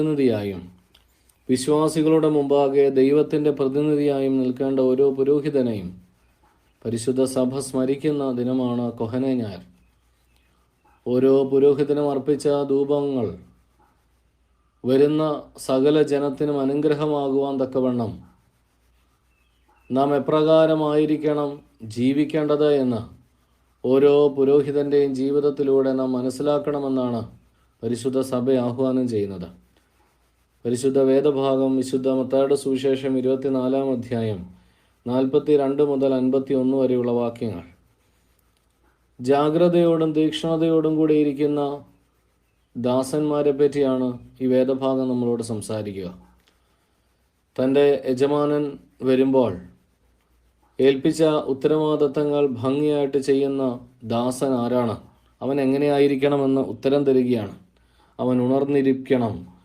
പ്രതിനിധിയായും വിശ്വാസികളുടെ മുമ്പാകെ ദൈവത്തിന്റെ പ്രതിനിധിയായും നിൽക്കേണ്ട ഓരോ പുരോഹിതനെയും പരിശുദ്ധ സഭ സ്മരിക്കുന്ന ദിനമാണ് കൊഹനെ ഓരോ പുരോഹിതനും അർപ്പിച്ച ധൂപങ്ങൾ വരുന്ന സകല ജനത്തിനും അനുഗ്രഹമാകുവാൻ തക്കവണ്ണം നാം എപ്രകാരമായിരിക്കണം ജീവിക്കേണ്ടത് എന്ന് ഓരോ പുരോഹിതന്റെയും ജീവിതത്തിലൂടെ നാം മനസ്സിലാക്കണമെന്നാണ് പരിശുദ്ധ സഭ ആഹ്വാനം ചെയ്യുന്നത്. പരിശുദ്ധ വേദഭാഗം വിശുദ്ധ മത്തായുടെ സുവിശേഷം ഇരുപത്തിനാലാം അധ്യായം നാൽപ്പത്തി രണ്ട് മുതൽ അൻപത്തി ഒന്ന് വരെയുള്ള വാക്യങ്ങൾ. ജാഗ്രതയോടും തീക്ഷ്ണതയോടും കൂടി ഇരിക്കുന്ന ദാസന്മാരെ പറ്റിയാണ് ഈ വേദഭാഗം നമ്മളോട് സംസാരിക്കുക. തന്റെ യജമാനൻ വരുമ്പോൾ ഏൽപ്പിച്ച ഉത്തരവാദിത്തങ്ങൾ ഭംഗിയായിട്ട് ചെയ്യുന്ന ദാസൻ ആരാണ്? അവൻ എങ്ങനെയായിരിക്കണമെന്ന് ഉത്തരം തരികയാണ്. അവൻ ഉണർന്നിരിക്കണം.